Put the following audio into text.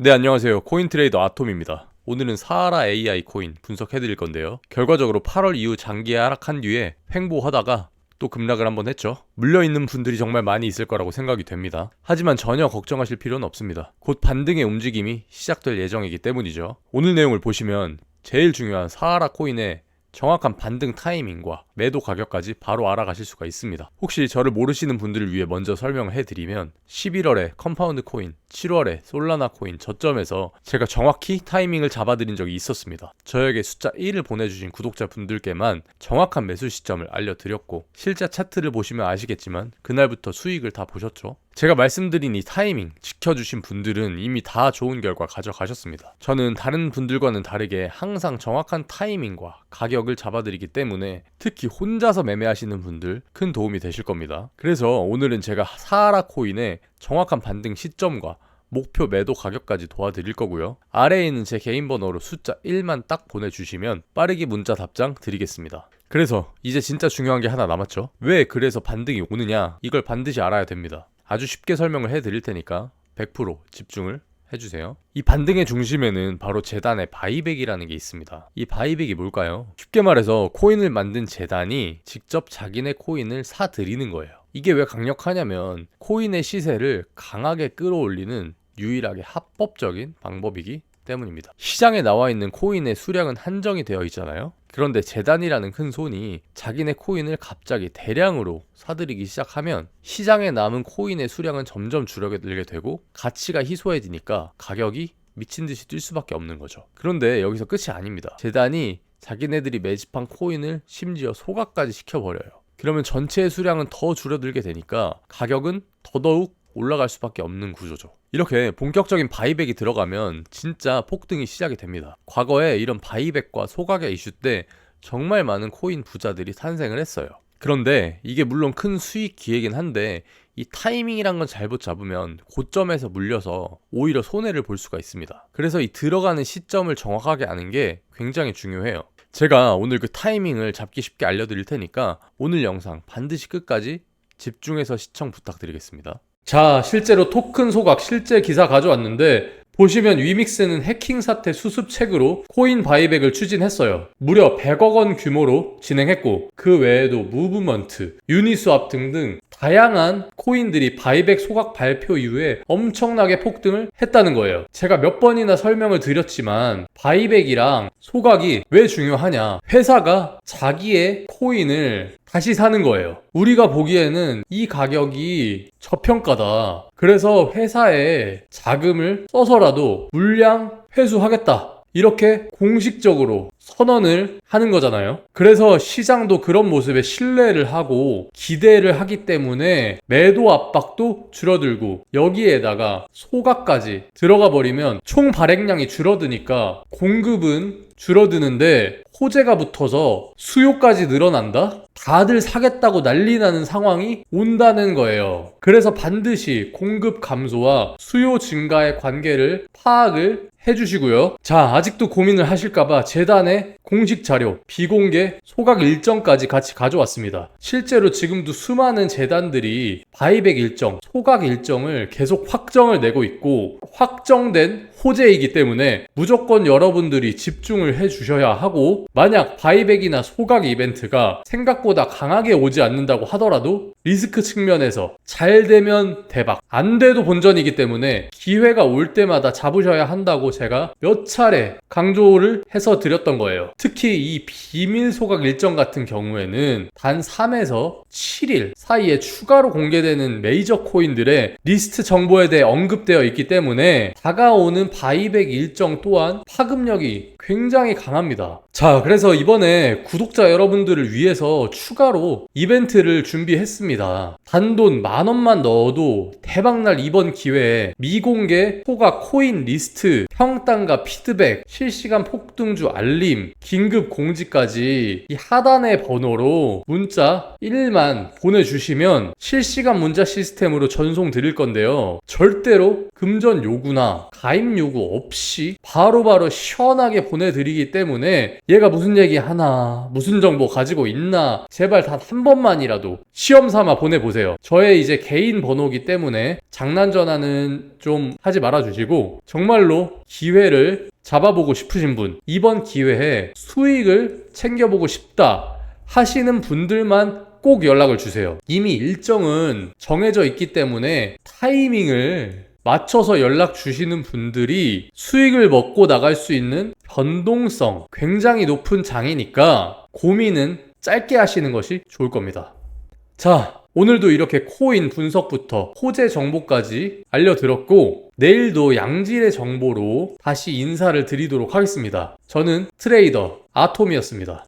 네, 안녕하세요. 코인 트레이더 아톰입니다. 오늘은 사하라 AI 코인 분석해드릴 건데요. 결과적으로 8월 이후 장기 하락한 뒤에 횡보하다가 또 급락을 한번 했죠. 물려있는 분들이 정말 많이 있을 거라고 생각이 됩니다. 하지만 전혀 걱정하실 필요는 없습니다. 곧 반등의 움직임이 시작될 예정이기 때문이죠. 오늘 내용을 보시면 제일 중요한 사하라 코인의 정확한 반등 타이밍과 매도 가격까지 바로 알아가실 수가 있습니다. 혹시 저를 모르시는 분들을 위해 먼저 설명을 해드리면 11월에 컴파운드 코인, 7월에 솔라나 코인 저점에서 제가 정확히 타이밍을 잡아드린 적이 있었습니다. 저에게 숫자 1을 보내주신 구독자 분들께만 정확한 매수 시점을 알려드렸고 실제 차트를 보시면 아시겠지만 그날부터 수익을 다 보셨죠. 제가 말씀드린 이 타이밍 지켜주신 분들은 이미 다 좋은 결과 가져가셨습니다. 저는 다른 분들과는 다르게 항상 정확한 타이밍과 가격을 잡아드리기 때문에 특히 혼자서 매매하시는 분들 큰 도움이 되실 겁니다. 그래서 오늘은 제가 사하라 코인의 정확한 반등 시점과 목표 매도 가격까지 도와드릴 거고요. 아래에 있는 제 개인 번호로 숫자 1만 딱 보내주시면 빠르게 문자 답장 드리겠습니다. 그래서 이제 진짜 중요한 게 하나 남았죠. 왜 그래서 반등이 오느냐? 이걸 반드시 알아야 됩니다. 아주 쉽게 설명을 해드릴 테니까 100% 집중을 해주세요. 이 반등의 중심에는 바로 재단의 바이백이라는 게 있습니다. 이 바이백이 뭘까요? 쉽게 말해서 코인을 만든 재단이 직접 자기네 코인을 사들이는 거예요. 이게 왜 강력하냐면 코인의 시세를 강하게 끌어올리는 유일하게 합법적인 방법이기 때문입니다. 시장에 나와 있는 코인의 수량은 한정이 되어 있잖아요. 그런데 재단이라는 큰 손이 자기네 코인을 갑자기 대량으로 사들이기 시작하면 시장에 남은 코인의 수량은 점점 줄어들게 되고 가치가 희소해지니까 가격이 미친 듯이 뛸 수밖에 없는 거죠. 그런데 여기서 끝이 아닙니다. 재단이 자기네들이 매집한 코인을 심지어 소각까지 시켜버려요. 그러면 전체의 수량은 더 줄어들게 되니까 가격은 더더욱 올라갈 수밖에 없는 구조죠. 이렇게 본격적인 바이백이 들어가면 진짜 폭등이 시작이 됩니다. 과거에 이런 바이백과 소각의 이슈 때 정말 많은 코인 부자들이 탄생을 했어요. 그런데 이게 물론 큰 수익 기회긴 한데 이 타이밍이란 건 잘못 잡으면 고점에서 물려서 오히려 손해를 볼 수가 있습니다. 그래서 이 들어가는 시점을 정확하게 아는 게 굉장히 중요해요. 제가 오늘 그 타이밍을 잡기 쉽게 알려드릴 테니까 오늘 영상 반드시 끝까지 집중해서 시청 부탁드리겠습니다. 자, 실제로 토큰 소각 실제 기사 가져왔는데 보시면 위믹스는 해킹 사태 수습책으로 코인 바이백을 추진했어요. 무려 100억 원 규모로 진행했고 그 외에도 무브먼트, 유니스왑 등등 다양한 코인들이 바이백 소각 발표 이후에 엄청나게 폭등을 했다는 거예요. 제가 몇 번이나 설명을 드렸지만 바이백이랑 소각이 왜 중요하냐? 회사가 자기의 코인을 다시 사는 거예요. 우리가 보기에는 이 가격이 저평가다. 그래서 회사에 자금을 써서라도 물량 회수하겠다. 이렇게 공식적으로 선언을 하는 거잖아요. 그래서 시장도 그런 모습에 신뢰를 하고 기대를 하기 때문에 매도 압박도 줄어들고 여기에다가 소가까지 들어가 버리면 총 발행량이 줄어드니까 공급은 줄어드는데 호재가 붙어서 수요까지 늘어난다? 다들 사겠다고 난리 나는 상황이 온다는 거예요. 그래서 반드시 공급 감소와 수요 증가의 관계를 파악을 해주시고요. 자, 아직도 고민을 하실까봐 재단의 공식 자료, 비공개 소각 일정까지 같이 가져왔습니다. 실제로 지금도 수많은 재단들이 바이백 일정, 소각 일정을 계속 확정을 내고 있고 확정된 호재이기 때문에 무조건 여러분들이 집중을 해 주셔야 하고 만약 바이백이나 소각 이벤트가 생각보다 강하게 오지 않는다고 하더라도 리스크 측면에서 잘 되면 대박 안 돼도 본전이기 때문에 기회가 올 때마다 잡으셔야 한다고 제가 몇 차례 강조를 해서 드렸던 거예요. 특히 이 비밀 소각 일정 같은 경우에는 단 3에서 7일 사이에 추가로 공개되는 메이저 코인들의 리스트 정보에 대해 언급되어 있기 때문에 다가오는 바이백 일정 또한 파급력이 굉장히 강합니다. 자, 그래서 이번에 구독자 여러분들을 위해서 추가로 이벤트를 준비했습니다. 단돈 만 원만 넣어도 대박날 이번 기회에 미공개 소각 코인 리스트, 평단과 피드백, 실시간 폭등주 알림, 긴급 공지까지 이 하단의 번호로 문자 1만 보내주시면 실시간 문자 시스템으로 전송 드릴 건데요. 절대로 금전 요구나 가입 요구 없이 바로바로 시원하게 보내드리기 때문에 얘가 무슨 얘기 하나, 무슨 정보 가지고 있나, 제발 단한 번만이라도 시험 삼아 보내보세요. 저의 이제 개인 번호기 때문에 장난 전화는 좀 하지 말아주시고 정말로 기회를 잡아보고 싶으신 분, 이번 기회에 수익을 챙겨보고 싶다 하시는 분들만 꼭 연락을 주세요. 이미 일정은 정해져 있기 때문에 타이밍을 맞춰서 연락 주시는 분들이 수익을 먹고 나갈 수 있는 변동성 굉장히 높은 장이니까 고민은 짧게 하시는 것이 좋을 겁니다. 자, 오늘도 이렇게 코인 분석부터 호재 정보까지 알려드렸고, 내일도 양질의 정보로 다시 인사를 드리도록 하겠습니다. 저는 트레이더 아톰이었습니다.